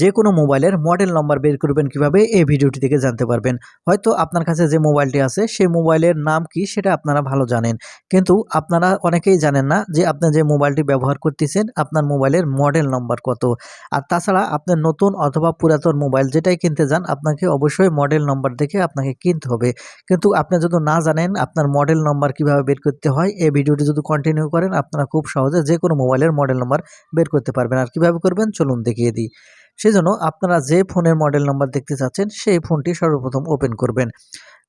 যে কোনো মোবাইলের মডেল নম্বর বের করবেন কীভাবে, এই ভিডিওটি থেকে জানতে পারবেন। হয়তো আপনার কাছে যে মোবাইলটি আছে, সেই মোবাইলের নাম কি সেটা আপনারা ভালো জানেন। কিন্তু আপনারা অনেকেই জানেন না যে আপনি যে মোবাইলটি ব্যবহার করতেছেন, আপনার মোবাইলের মডেল নম্বর কত। আর তাছাড়া আপনার নতুন অথবা পুরাতন মোবাইল যেটাই কিনতে যান, আপনাকে অবশ্যই মডেল নম্বর দেখে আপনাকে কিনতে হবে। কিন্তু আপনি যদি না জানেন আপনার মডেল নম্বর কীভাবে বের করতে হয়, এই ভিডিওটি যদি কন্টিনিউ করেন, আপনারা খুব সহজে যে কোনো মোবাইলের মডেল নম্বর বের করতে পারবেন। আর কীভাবে করবেন, চলুন দেখিয়ে দিই। সেজন্য আপনারা যে ফোনের মডেল নাম্বার দেখতে চাচ্ছেন, সেই ফোনটি সর্বপ্রথম ওপেন করবেন।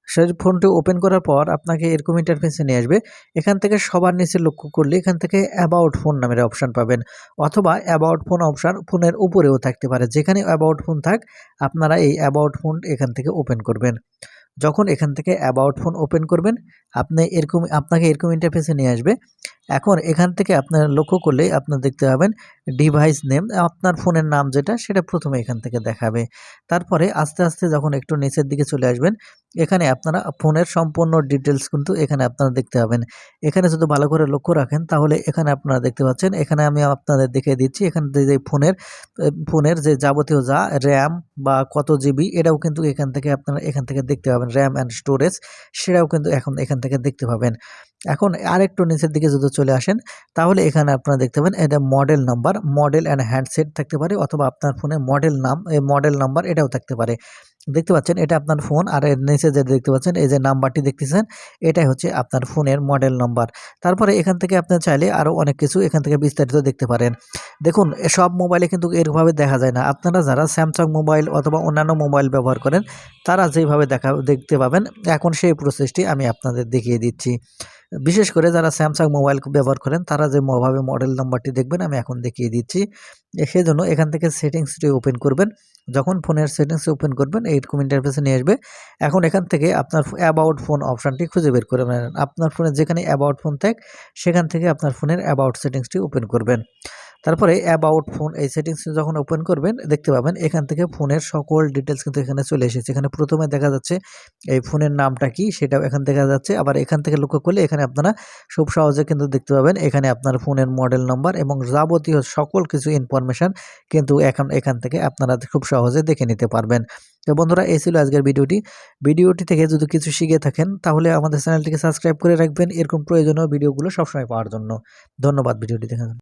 সেই ফোনটি ওপেন করার পর আপনাকে এরকম ইন্টারফেসে নিয়ে আসবে। এখান থেকে সবার নিচে লক্ষ্য করলে এখান থেকে অ্যাবাউট ফোন নামের অপশান পাবেন অথবা অ্যাবাউট ফোন অপশান ফোনের উপরেও থাকতে পারে। যেখানে অ্যাবাউট ফোন থাক, আপনারা এই অ্যাবাউট ফোন এখান থেকে ওপেন করবেন। যখন এখান থেকে অ্যাবাউট ফোন ওপেন করবেন, আপনি এরকম, আপনাকে এরকম ইন্টারফেসে নিয়ে আসবে। এখন এখান থেকে আপনার লক্ষ্য করলে আপনার দেখতে পাবেন ডিভাইস নেম আপনার ফোনের নাম যেটা, সেটা প্রথমে এখান থেকে দেখাবে। তারপরে আস্তে আস্তে যখন একটু নিচের দিকে চলে আসবেন এখানে আপনারা ফোনের সম্পূর্ণ ডিটেলস কিন্তু এখানে আপনারা দেখতে পাবেন। এখানে যদি ভালো করে লক্ষ্য রাখেন, তাহলে এখানে আপনারা দেখতে পাচ্ছেন, এখানে আমি আপনাদের দেখিয়ে দিচ্ছি, এখানে যে ফোনের ফোনের যে যাবতীয় যা র্যাম বা কত জিবি এটাও কিন্তু এখান থেকে আপনারা এখান থেকে দেখতে পাবেন। র্যাম অ্যান্ড স্টোরেজ সেটাও কিন্তু এখন এখান থেকে দেখতে পাবেন। এখন আরেকটু নিচের দিকে যদি চলে আসেন, তাহলে এখানে আপনারা দেখতে পাবেন, এটা model number model and handset থাকতে পারে, অথবা আপনার ফোনে মডেল নাম এই মডেল নাম্বার এটাও থাকতে পারে। দেখতে পাচ্ছেন এটা আপনার ফোন আর এর নিচে যে দেখতে পাচ্ছেন এই যে নাম্বারটি দেখতেছেন, এটাই হচ্ছে আপনার ফোনের মডেল নাম্বার তারপরে এখান থেকে আপনি চাইলে আরও অনেক কিছু এখান থেকে বিস্তারিত দেখতে পারেন। দেখুন, সব মোবাইলে কিন্তু এরভাবে দেখা যায় না। আপনারা যারা স্যামসাং মোবাইল অথবা অন্যান্য মোবাইল ব্যবহার করেন, তারা যেভাবে দেখা, দেখতে পাবেন, এখন সেই প্রসেসটি আমি আপনাদের দেখিয়ে দিচ্ছি। বিশেষ করে যারা স্যামসাং মোবাইল ব্যবহার করেন, তারা যে মোভাবে মডেল নাম্বারটি দেখবেন, আমি এখন দেখিয়ে দিচ্ছি। সেজন্য এখান থেকে সেটিংসটি ওপেন করবেন। যখন ফোনের সেটিংস ওপেন করবেন, এইরকম ইন্টারফেসে নিয়ে আসবে। এখন এখান থেকে আপনার অ্যাবাউট ফোন অপশানটি খুঁজে বের করে আপনার ফোনে যেখানে অ্যাবাউট ফোন থাক, সেখান থেকে আপনার ফোনের অ্যাবাউট সেটিংসটি ওপেন করবেন। তারপরে অ্যাবাউট ফোন এই সেটিংস যখন ওপেন করবেন, দেখতে পাবেন এখান থেকে ফোনের সকল ডিটেলস কিন্তু এখানে চলে এসেছে। এখানে প্রথমে দেখা যাচ্ছে এই ফোনের নামটা কি, সেটাও এখান দেখা যাচ্ছে। আবার এখান থেকে লক্ষ্য করলে এখানে আপনারা খুব সহজে কিন্তু দেখতে পাবেন এখানে আপনার ফোনের মডেল নাম্বার এবং যাবতীয় সকল কিছু ইনফরমেশান কিন্তু এখন এখান থেকে আপনারা খুব সহজে দেখে নিতে পারবেন। তো বন্ধুরা, এই ছিল আজকের ভিডিওটি। ভিডিওটি থেকে যদি কিছু শিখে থাকেন, তাহলে আমাদের চ্যানেলটিকে সাবস্ক্রাইব করে রাখবেন। এরকম প্রয়োজনীয় ভিডিওগুলো সবসময় পাওয়ার জন্য। ধন্যবাদ ভিডিওটি দেখার জন্য।